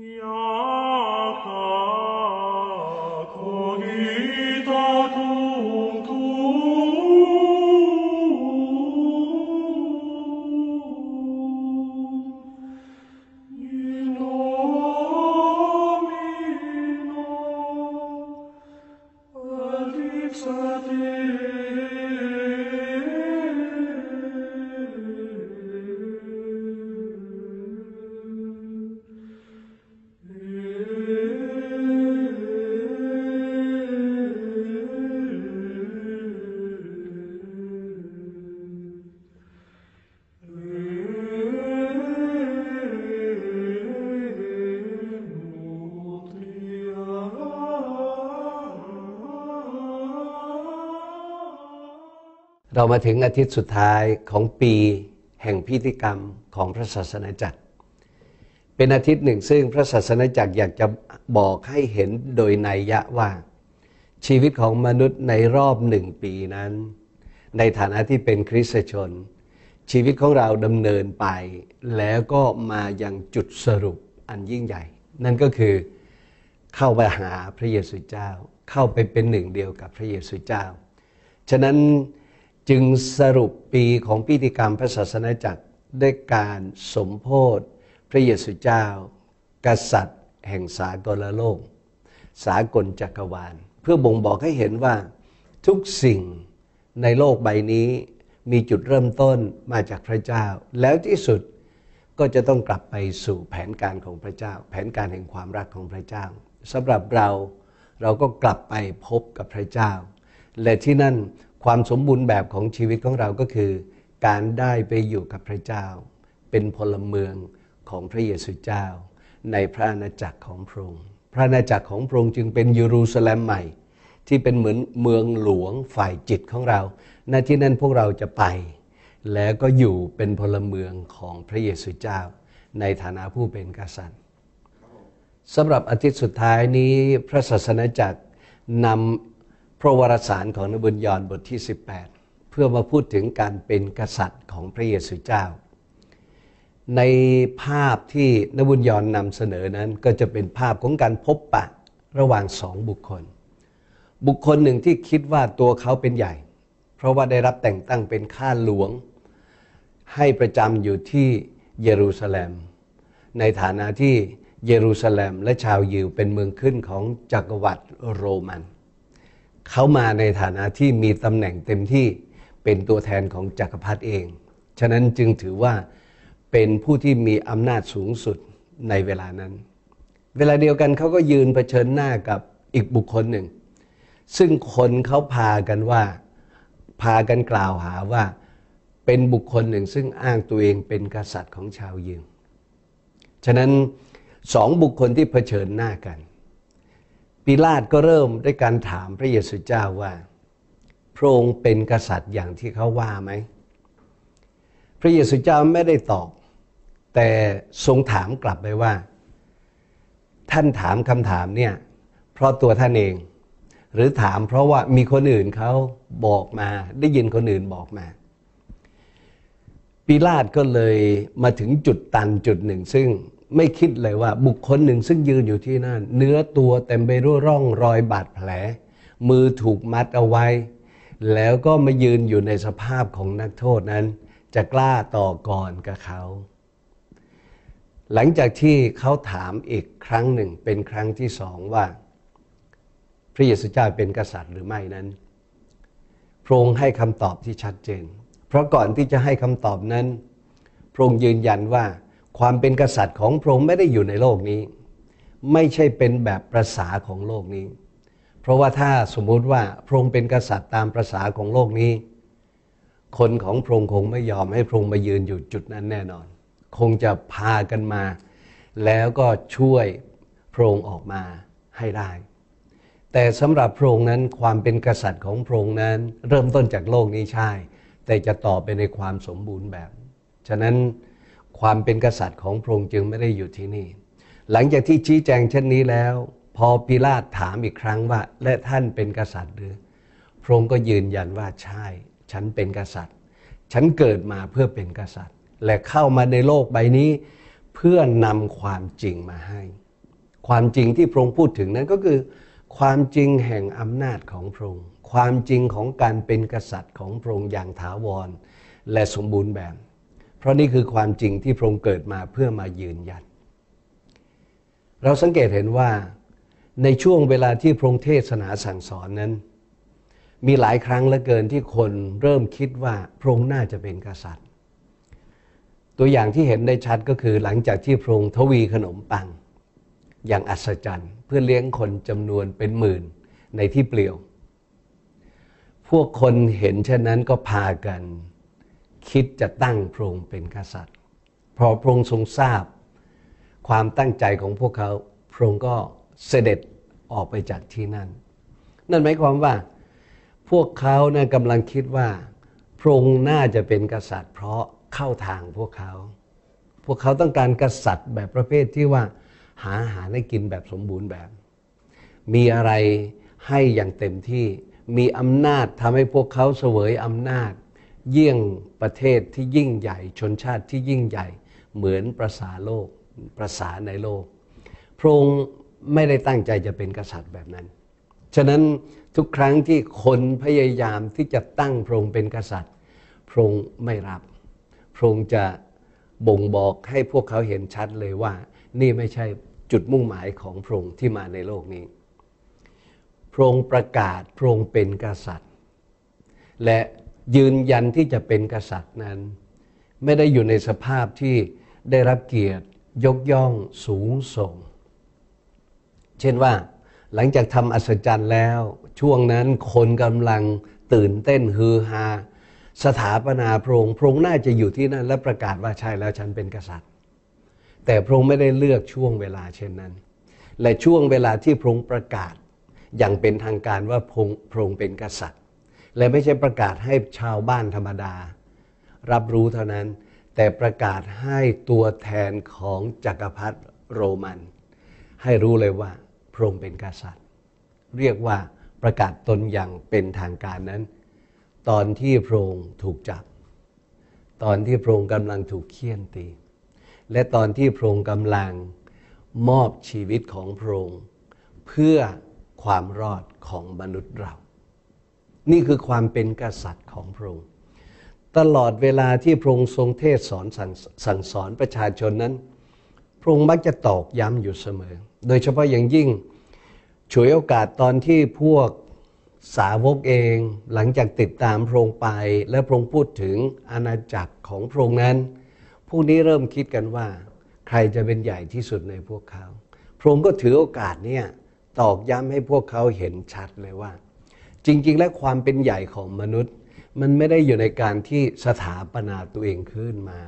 Yeah. เรามาถึงอาทิตย์สุดท้ายของปีแห่งพิธีกรรมของพระศาสนาจักร เป็นอาทิตย์หนึ่งซึ่งพระศาสนาจักรอยากจะบอกให้เห็นโดยนัยยะว่า ชีวิตของมนุษย์ในรอบหนึ่งปีนั้น ในฐานะที่เป็นคริสตชนชีวิตของเราดำเนินไป แล้วก็มายังจุดสรุปอันยิ่งใหญ่ นั่นก็คือเข้าไปหาพระเยซูเจ้า เข้าไปเป็นหนึ่งเดียวกับพระเยซูเจ้า ฉะนั้น จึงสรุปปีของพิธีกรรมพระศาสนาจักรด้วยการสมโพธพระเยซูเจ้า กษัตริย์ แห่งสากลโลก สากลจักรวาล เพื่อบ่งบอกให้เห็นว่าทุกสิ่งในโลกใบนี้มีจุดเริ่มต้นมาจากพระเจ้า แล้วที่สุดก็จะต้องกลับไปสู่แผนการของพระเจ้า แผนการแห่งความรักของพระเจ้าสำหรับเราเราก็กลับไปพบกับพระเจ้า และที่นั่น ความสมบูรณ์แบบของชีวิตของเราก็คือ การได้ไปอยู่กับพระเจ้า เป็นพลเมืองของพระเยซูเจ้า ในพระอาณาจักรของพระองค์พระอาณาจักรของพระองค์จึงเป็นเยรูซาเล็มใหม่ ที่เป็นเหมือนเมืองหลวงฝ่ายจิตของเราณที่นั่นพวกเราจะไป แล้วก็อยู่เป็นพลเมืองของพระเยซูเจ้า ในฐานะผู้เป็นกษัตริย์สำหรับอาทิตย์สุดท้ายนี้พระศาสนาจักรนำ พระวรสารของนบุญยอนบทที่ 18 เพื่อมาพูดถึงการเป็นกษัตริย์ของพระเยซูเจ้า ในภาพที่นบุญยอนนำเสนอนั้นก็จะเป็นภาพของการพบปะระหว่างสองบุคคล บุคคลหนึ่งที่คิดว่าตัวเขาเป็นใหญ่ เพราะว่าได้รับแต่งตั้งเป็นข้าหลวง ให้ประจำอยู่ที่เยรูซาเล็ม ในฐานะที่เยรูซาเล็มและชาวยิวเป็นเมืองขึ้นของจักรวรรดิโรมัน เขามาในฐานะที่มีตำแหน่งเต็มที่เป็นตัวแทนของจักรพรรดิเอง ฉะนั้นจึงถือว่าเป็นผู้ที่มีอำนาจสูงสุดในเวลานั้น เวลาเดียวกันเขาก็ยืนเผชิญหน้ากับอีกบุคคลหนึ่ง ซึ่งคนเขาพากันว่า พากันกล่าวหาว่าเป็นบุคคลหนึ่งซึ่งอ้างตัวเองเป็นกษัตริย์ของชาวยิว ฉะนั้นสองบุคคลที่เผชิญหน้ากัน ปิลาตก็เริ่มด้วยการถามพระเยซูเจ้าว่า พระองค์เป็นกษัตริย์อย่างที่เขาว่าไหม พระเยซูเจ้าไม่ได้ตอบ แต่ทรงถามกลับไปว่า ท่านถามคำถามเนี่ยเพราะตัวท่านเอง หรือถามเพราะว่ามีคนอื่นเขาบอกมาได้ยินคนอื่นบอกมาปิลาตก็เลยมาถึงจุดตันจุดหนึ่ง ซึ่ง ไม่คิดเลยว่า บุคคลหนึ่งซึ่งยืนอยู่ที่นั่น เนื้อตัวเต็มไปด้วยร่องรอยบาดแผล มือถูกมัดเอาไว้ แล้วก็มายืนอยู่ในสภาพของนักโทษนั้น จะกล้าต่อก่อนกับเขา หลังจากที่เขาถามอีกครั้งหนึ่งเป็นครั้งที่สองว่า พระเยซูเจ้าเป็นกษัตริย์หรือไม่นั้นพระองค์ให้คำตอบที่ชัดเจน เพราะก่อนที่จะให้คำตอบนั้น พระองค์ยืนยันว่า ความเป็นกษัตริย์ของพระองค์ไม่ได้อยู่ในโลกนี้ ไม่ใช่เป็นแบบประษาของโลกนี้ เพราะว่าถ้าสมมุติว่าพระองค์เป็นกษัตริย์ตามประษาของโลกนี้ คนของพระองค์คงไม่ยอมให้พระองค์มายืนอยู่จุดนั้นแน่นอน คงจะพากันมา แล้วก็ช่วยพระองค์ออกมาให้ได้ แต่สำหรับพระองค์นั้นความเป็นกษัตริย์ของพระองค์นั้น เริ่มต้นจากโลกนี้ใช่ แต่จะต่อไปในความสมบูรณ์แบบ ฉะนั้น ความเป็นกษัตริย์ของพระองค์จึงไม่ได้อยู่ที่นี่ หลังจากที่ชี้แจงเช่นนี้แล้ว พอปิลาตถามอีกครั้งว่า และท่านเป็นกษัตริย์หรือ พระองค์ก็ยืนยันว่าใช่ ฉันเป็นกษัตริย์ ฉันเกิดมาเพื่อเป็นกษัตริย์ และเข้ามาในโลกใบนี้ เพื่อนำความจริงมาให้ ความจริงที่พระองค์พูดถึงนั้นก็คือ ความจริงแห่งอำนาจของพระองค์ ความจริงของการเป็นกษัตริย์ของพระองค์อย่างถาวร และสมบูรณ์แบบ เพราะนี่คือความจริงที่พระองค์เกิดมาเพื่อมายืนยัน เราสังเกตเห็นว่าในช่วงเวลาที่พระองค์เทศนาสั่งสอนนั้น มีหลายครั้งเหลือเกินที่คนเริ่มคิดว่าพระองค์น่าจะเป็นกษัตริย์ ตัวอย่างที่เห็นได้ชัดก็คือหลังจากที่พระองค์ทวีขนมปัง อย่างอัศจรรย์ เพื่อเลี้ยงคนจำนวนเป็นหมื่นในที่เปลี่ยว พวกคนเห็นเช่นนั้นก็พากัน คิดจะตั้งพระองค์เป็นกษัตริย์พราะพระองค์ทรงทราบ ความตั้งใจของพวกเขาพระองค์ก็เสด็จออกไปจากที่นั่น นั่นหมายความว่าพวกเขานะกำลังคิดว่าพระองค์น่าจะเป็นกษัตริย์ เพราะเข้าทางพวกเขา พวกเขาต้องการกษัตริย์แบบประเภทที่ว่าหาอาหารให้กินแบบสมบูรณ์แบบ มีอะไรให้อย่างเต็มที่ มีอำนาจทำให้พวกเขาเสวยอำนาจ เยี่ยงประเทศที่ยิ่งใหญ่ ชนชาติที่ยิ่งใหญ่ เหมือนประสาโลกประสาในโลก พระองค์ไม่ได้ตั้งใจจะเป็นกษัตริย์แบบนั้น ฉะนั้นทุกครั้งที่คนพยายามที่จะตั้งพระองค์เป็นกษัตริย์ พระองค์ไม่รับ พระองค์จะบ่งบอกให้พวกเขาเห็นชัดเลยว่า นี่ไม่ใช่จุดมุ่งหมายของพระองค์ที่มาในโลกนี้ พระองค์ประกาศพระองค์เป็นกษัตริย์ และ ยืนยันที่จะเป็นกษัตริย์นั้น ไม่ได้อยู่ในสภาพที่ได้รับเกียรติยกย่องสูงส่ง เช่นว่าหลังจากทำอัศจรรย์แล้ว ช่วงนั้นคนกำลังตื่นเต้นฮือฮาสถาปนาพระองค์พระองค์น่าจะอยู่ที่นั่นและประกาศว่าใช่แล้วฉันเป็นกษัตริย์ แต่พระองค์ไม่ได้เลือกช่วงเวลาเช่นนั้น และช่วงเวลาที่พระองค์ประกาศ อย่างเป็นทางการว่าพระองค์เป็นกษัตริย์ และไม่ใช่ประกาศให้ชาวบ้านธรรมดา รับรู้เท่านั้น แต่ประกาศให้ตัวแทนของจักรพรรดิโรมัน ให้รู้เลยว่าพระองค์เป็นกษัตริย์ เรียกว่าประกาศตนอย่างเป็นทางการนั้น ตอนที่พระองค์ถูกจับ ตอนที่พระองค์กำลังถูกเคี่ยนตี และตอนที่พระองค์กำลังมอบชีวิตของพระองค์เพื่อความรอดของมนุษย์เรา นี่คือความเป็นกษัตริย์ของพระองค์ตลอดเวลาที่พระองค์ทรงเทศสอนสั่งสอนประชาชนนั้น พระองค์มักจะตอกย้ำอยู่เสมอ โดยเฉพาะอย่างยิ่งฉวยโอกาสตอนที่พวกสาวกเองหลังจากติดตามพระองค์ไป และพระองค์พูดถึงอาณาจักรของพระองค์นั้นพวกนี้เริ่มคิดกันว่า ใครจะเป็นใหญ่ที่สุดในพวกเขา พระองค์ก็ถือโอกาสเนี่ยตอกย้ำให้พวกเขาเห็นชัดเลยว่า จริง ๆ และความเป็นใหญ่ของมนุษย์ มันไม่ได้อยู่ในการที่สถาปนาตัวเองขึ้นมา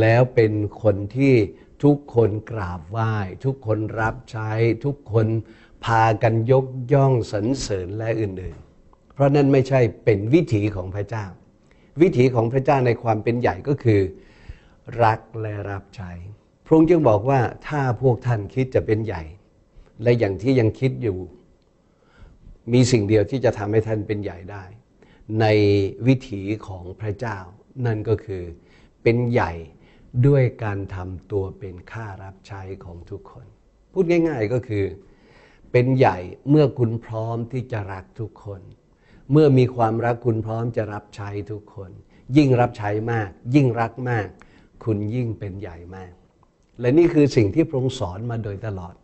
แล้วเป็นคนที่ทุกคนกราบไหว้ ทุกคนรับใช้ ทุกคนพากันยกย่องสรรเสริญและอื่นๆ เพราะนั่นไม่ใช่เป็นวิถีของพระเจ้า วิถีของพระเจ้าในความเป็นใหญ่ก็คือ รักและรับใช้ พระองค์จึงบอกว่าถ้าพวกท่านคิดจะเป็นใหญ่ และอย่างที่ยังคิดอยู่ มีสิ่งเดียวที่จะทำให้ท่านเป็นใหญ่ได้ ในวิถีของพระเจ้า นั่นก็คือเป็นใหญ่ด้วยการทำตัวเป็นข้ารับใช้ของทุกคน พูดง่าย ๆก็คือ เป็นใหญ่เมื่อคุณพร้อมที่จะรักทุกคน เมื่อมีความรักคุณพร้อมจะรับใช้ทุกคน ยิ่งรับใช้มาก ยิ่งรักมาก คุณยิ่งเป็นใหญ่มาก และนี่คือสิ่งที่พระองค์สอนมาโดยตลอด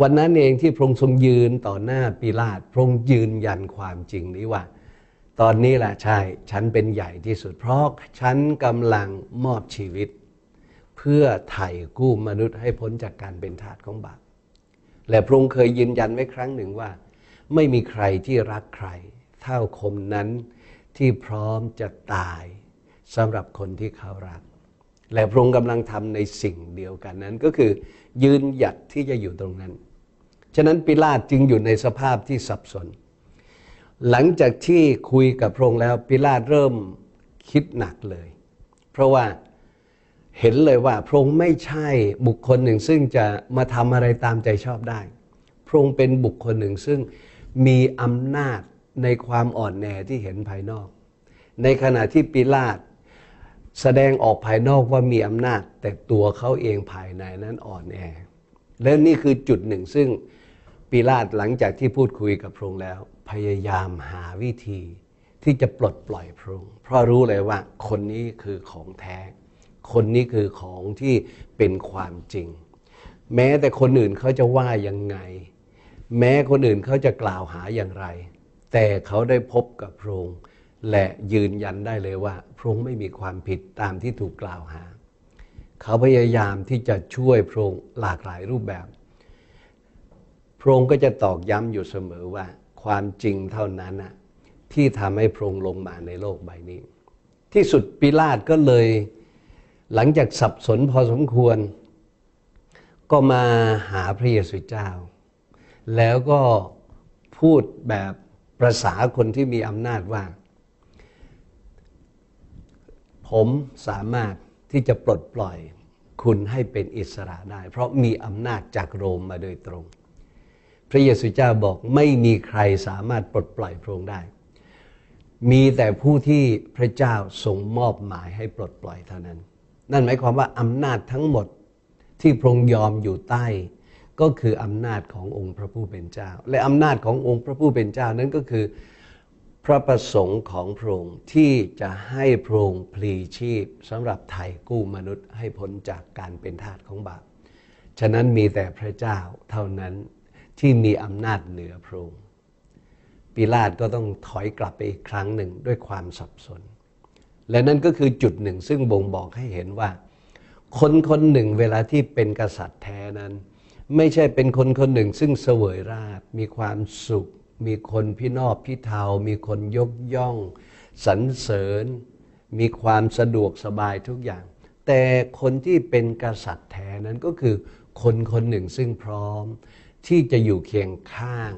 วันนั้นเองที่พระองค์ทรงยืนต่อหน้าปิลาตพระองค์ยืนยันความจริงนี้ว่า ตอนนี้แหละใช่ฉันเป็นใหญ่ที่สุด เพราะฉันกำลังมอบชีวิต เพื่อไถ่กู้มนุษย์ให้พ้นจากการเป็นทาสของบาปและพระองค์เคยยืนยันไว้ครั้งหนึ่งว่า ไม่มีใครที่รักใคร เท่าคมนั้นที่พร้อมจะตายสำหรับคนที่เขารัก และพระองค์กำลังทำในสิ่งเดียวกันนั้น ก็คือยืนหยัดที่จะอยู่ตรงนั้น ฉะนั้นปิลาตจึงอยู่ในสภาพที่สับสน หลังจากที่คุยกับพระองค์แล้วปิลาตเริ่มคิดหนักเลย เพราะว่าเห็นเลยว่าพระองค์ไม่ใช่บุคคลหนึ่งซึ่งจะมาทำอะไรตามใจชอบได้ พระองค์เป็นบุคคลหนึ่งซึ่งมีอำนาจในความอ่อนแอที่เห็นภายนอก ในขณะที่ปิลาต แสดงออกภายนอกว่ามีอำนาจ แต่ตัวเขาเองภายในนั้นอ่อนแอ และนี่คือจุดหนึ่งซึ่งปีลาตหลังจากที่พูดคุยกับพระองค์แล้ว พยายามหาวิธีที่จะปลดปล่อยพระองค์เพราะรู้เลยว่าคนนี้คือของแท้ คนนี้คือของที่เป็นความจริง แม้แต่คนอื่นเขาจะว่ายังไง แม้คนอื่นเขาจะกล่าวหาอย่างไร แต่เขาได้พบกับพระองค์ และยืนยันได้เลยว่า พระองค์ไม่มีความผิดตามที่ถูกกล่าวหา เขาพยายามที่จะช่วยพระองค์หลากหลายรูปแบบ พระองค์ก็จะตอกย้ำอยู่เสมอว่า ความจริงเท่านั้นนะที่ทำให้พระองค์ลงมาในโลกใบนี้ ที่สุดปิลาตก็เลย หลังจากสับสนพอสมควร ก็มาหาพระเยซูเจ้า แล้วก็พูดแบบประษาคนที่มีอำนาจว่า ผมสามารถที่จะปลดปล่อยคุณให้เป็นอิสระได้ เพราะมีอำนาจจากโรมมาโดยตรง พระเยซูเจ้าบอกไม่มีใครสามารถปลดปล่อยพระองค์ได้ มีแต่ผู้ที่พระเจ้าทรงมอบหมายให้ปลดปล่อยเท่านั้น นั่นหมายความว่าอำนาจทั้งหมดที่พระองค์ยอมอยู่ใต้ ก็คืออำนาจขององค์พระผู้เป็นเจ้า และอำนาจขององค์พระผู้เป็นเจ้านั้นก็คือ พระประสงค์ของพระองค์ที่จะให้พระองค์พลีชีพสำหรับไถ่กู้มนุษย์ให้พ้นจากการเป็นทาสของบาป ฉะนั้นมีแต่พระเจ้าเท่านั้นที่มีอำนาจเหนือพระองค์ปิลาตก็ต้องถอยกลับไปอีกครั้งหนึ่งด้วยความสับสน และนั่นก็คือจุดหนึ่งซึ่งบ่งบอกให้เห็นว่า คนคนหนึ่งเวลาที่เป็นกษัตริย์แท้นั้น ไม่ใช่เป็นคนคนหนึ่งซึ่งเสวยราชมีความสุข มีคนพี่นอบพี่เทา มีคนยกย่องสรรเสริญ มีความสะดวกสบายทุกอย่าง แต่คนที่เป็นกษัตริย์แท้นั้นก็คือคนคนหนึ่งซึ่งพร้อมที่จะอยู่เคียงข้าง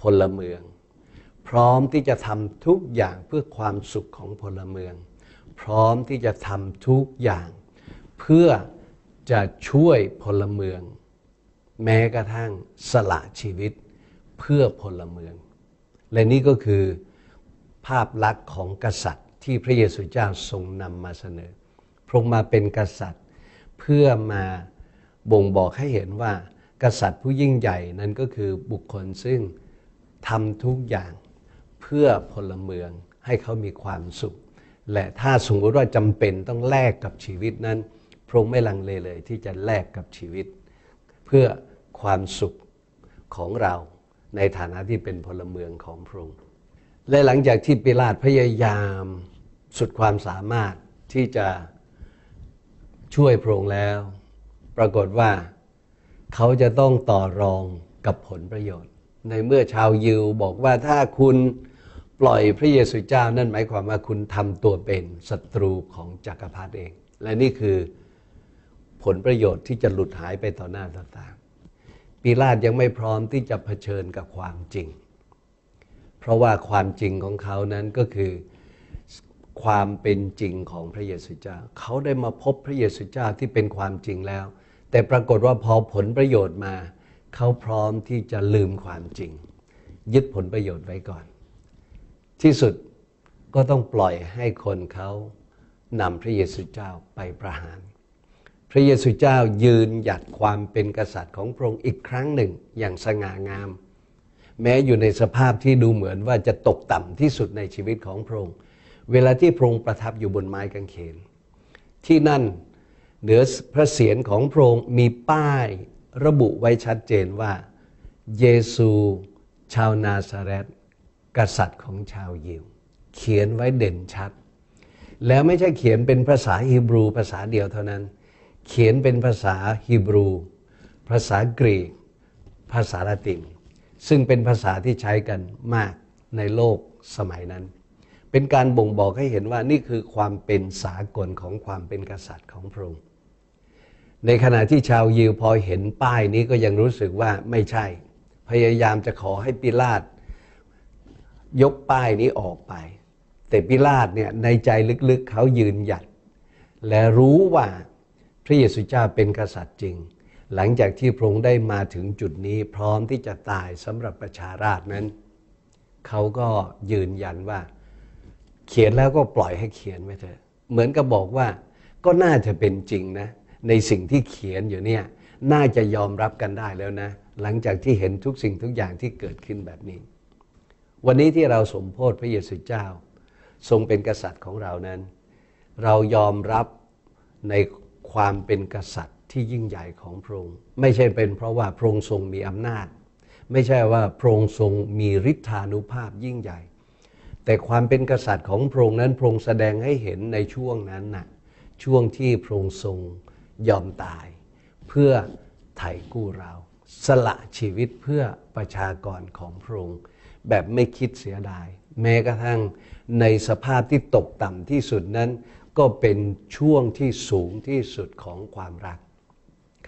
พลเมือง พร้อมที่จะทำทุกอย่างเพื่อความสุขของพลเมือง พร้อมที่จะทำทุกอย่าง เพื่อจะช่วยพลเมือง แม้กระทั่งสละชีวิต เพื่อพลเมือง และนี่ก็คือภาพลักษณ์ของกษัตริย์ที่พระเยซูเจ้าทรงนำมาเสนอ พระองค์มาเป็นกษัตริย์เพื่อมาบ่งบอกให้เห็นว่า กษัตริย์ผู้ยิ่งใหญ่นั้นก็คือบุคคลซึ่งทำทุกอย่างเพื่อพลเมืองให้เขามีความสุข และถ้าสมมติว่าจำเป็นต้องแลกกับชีวิตนั้น พระองค์ไม่ลังเลเลยที่จะแลกกับชีวิต เพื่อความสุขของเรา ในฐานะที่เป็นพลเมืองของพระองค์และหลังจากที่ปิลาตพยายามสุดความสามารถที่จะช่วยพระองค์แล้ว ปรากฏว่าเขาจะต้องต่อรองกับผลประโยชน์ ในเมื่อชาวยิวบอกว่าถ้าคุณปล่อยพระเยซูเจ้านั่นหมายความว่าคุณทำตัวเป็นศัตรูของจักรพรรดิเอง และนี่คือผลประโยชน์ที่จะหลุดหายไปต่อหน้าต่อตา ปีลาตยังไม่พร้อมที่จะเผชิญกับความจริง เพราะว่าความจริงของเขานั้นก็คือความเป็นจริงของพระเยซูเจ้า เขาได้มาพบพระเยซูเจ้าที่เป็นความจริงแล้ว แต่ปรากฏว่าพอผลประโยชน์มา เขาพร้อมที่จะลืมความจริง ยึดผลประโยชน์ไว้ก่อน ที่สุดก็ต้องปล่อยให้คนเขานำพระเยซูเจ้าไปประหาร พระเยซูเจ้ายืนหยัดความเป็นกษัตริย์ของพระองค์อีกครั้งหนึ่งอย่างสง่างาม แม้อยู่ในสภาพที่ดูเหมือนว่าจะตกต่ำที่สุดในชีวิตของพระองค์ เวลาที่พระองค์ประทับอยู่บนไม้กางเขน ที่นั่นเหนือพระเศียรของพระองค์มีป้ายระบุไว้ชัดเจนว่า เยซูชาวนาซาเรตกษัตริย์ของชาวยิว เขียนไว้เด่นชัด แล้วไม่ใช่เขียนเป็นภาษาฮีบรูภาษาเดียวเท่านั้น เขียนเป็นภาษาฮีบรู ภาษากรีก ภาษาละติน ซึ่งเป็นภาษาที่ใช้กันมากในโลกสมัยนั้น เป็นการบ่งบอกให้เห็นว่านี่คือความเป็นสากลของความเป็นกษัตริย์ของพระองค์ ในขณะที่ชาวยิวพอเห็นป้ายนี้ก็ยังรู้สึกว่าไม่ใช่ พยายามจะขอให้ปิลาตยกป้ายนี้ออกไป แต่ปิลาตเนี่ยในใจลึกๆเขายืนหยัด และรู้ว่า ระเยซูเจ้าเป็นกษัตริย์จริง หลังจากที่พระองค์ได้มาถึงจุดนี้พร้อมที่จะตายสำหรับประชาราษฎร์นั้น เขาก็ยืนยันว่า เขียนแล้วก็ปล่อยให้เขียนไปเถอะเหมือนกับบอกว่าก็น่าจะเป็นจริงนะ ในสิ่งที่เขียนอยู่เนี่ยน่าจะยอมรับกันได้แล้วนะ หลังจากที่เห็นทุกสิ่งทุกอย่างที่เกิดขึ้นแบบนี้ วันนี้ที่เราสมโพธิพระเยซูเจ้า ทรงเป็นกษัตริย์ของเรานั้น เรายอมรับใน ความเป็นกษัตริย์ที่ยิ่งใหญ่ของพระองค์ไม่ใช่เป็นเพราะว่าพระองค์ทรงมีอำนาจ ไม่ใช่ว่าพระองค์ทรงมีฤทธานุภาพยิ่งใหญ่ แต่ความเป็นกษัตริย์ของพระองค์นั้นพระองค์แสดงให้เห็นในช่วงนั้นน่ะช่วงที่พระองค์ทรงยอมตาย เพื่อไถ่กู้เรา สละชีวิตเพื่อประชากรของพระองค์แบบไม่คิดเสียดาย แม้กระทั่งในสภาพที่ตกต่ำที่สุดนั้น ก็เป็นช่วงที่สูงที่สุดของความรัก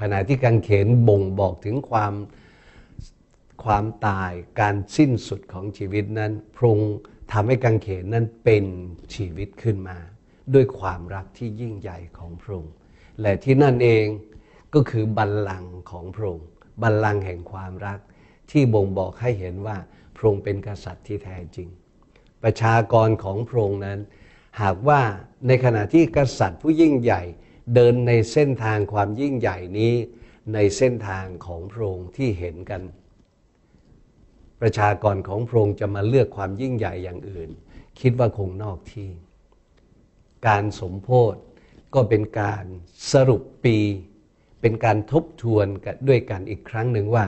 ขณะที่กังเขนบ่งบอกถึงความความตายการสิ้นสุดของชีวิตนั้นพระองทำให้กังเขนนั้นเป็นชีวิตขึ้นมา ด้วยความรักที่ยิ่งใหญ่ของพระองค์และที่นั่นเองก็คือบัลลังก์ของพระองค์บัลลังก์แห่งความรัก ที่บ่งบอกให้เห็นว่าพระองค์เป็นกษัตริย์ที่แท้จริง ประชากรของพระองค์นั้น หากว่าในขณะที่กษัตริย์ผู้ยิ่งใหญ่เดินในเส้นทางความยิ่งใหญ่นี้ในเส้นทางของพระองค์ที่เห็นกัน ประชากรของพระองค์จะมาเลือกความยิ่งใหญ่อย่างอื่น คิดว่าคงนอกที่ การสมโพธก็เป็นการสรุปปี เป็นการทบทวนกันด้วยกันอีกครั้งหนึ่งว่า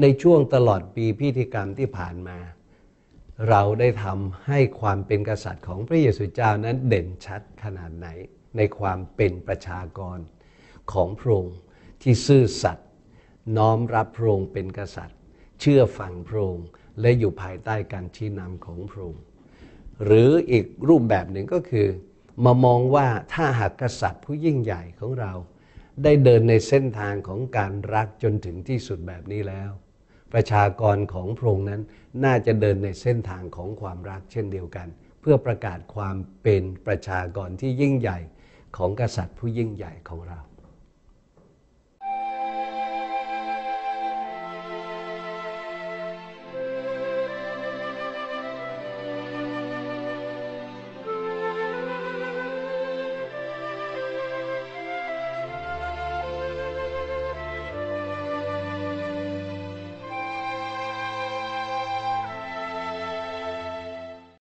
ในช่วงตลอดปีพิธีกรรมที่ผ่านมา เราได้ทำให้ความเป็นกษัตริย์ของพระเยซูเจ้านั้นเด่นชัดขนาดไหน ในความเป็นประชากรของพระองค์ที่ซื่อสัตย์น้อมรับพระองค์เป็นกษัตริย์ เชื่อฟังพระองค์และอยู่ภายใต้การชี้นำของพระองค์หรืออีกรูปแบบหนึ่งก็คือ มามองว่าถ้าหากกษัตริย์ผู้ยิ่งใหญ่ของเรา ได้เดินในเส้นทางของการรักจนถึงที่สุดแบบนี้แล้ว ประชากรของพระองค์นั้น น่าจะเดินในเส้นทางของความรักเช่นเดียวกัน เพื่อประกาศความเป็นประชากรที่ยิ่งใหญ่ของกษัตริย์ผู้ยิ่งใหญ่ของเรา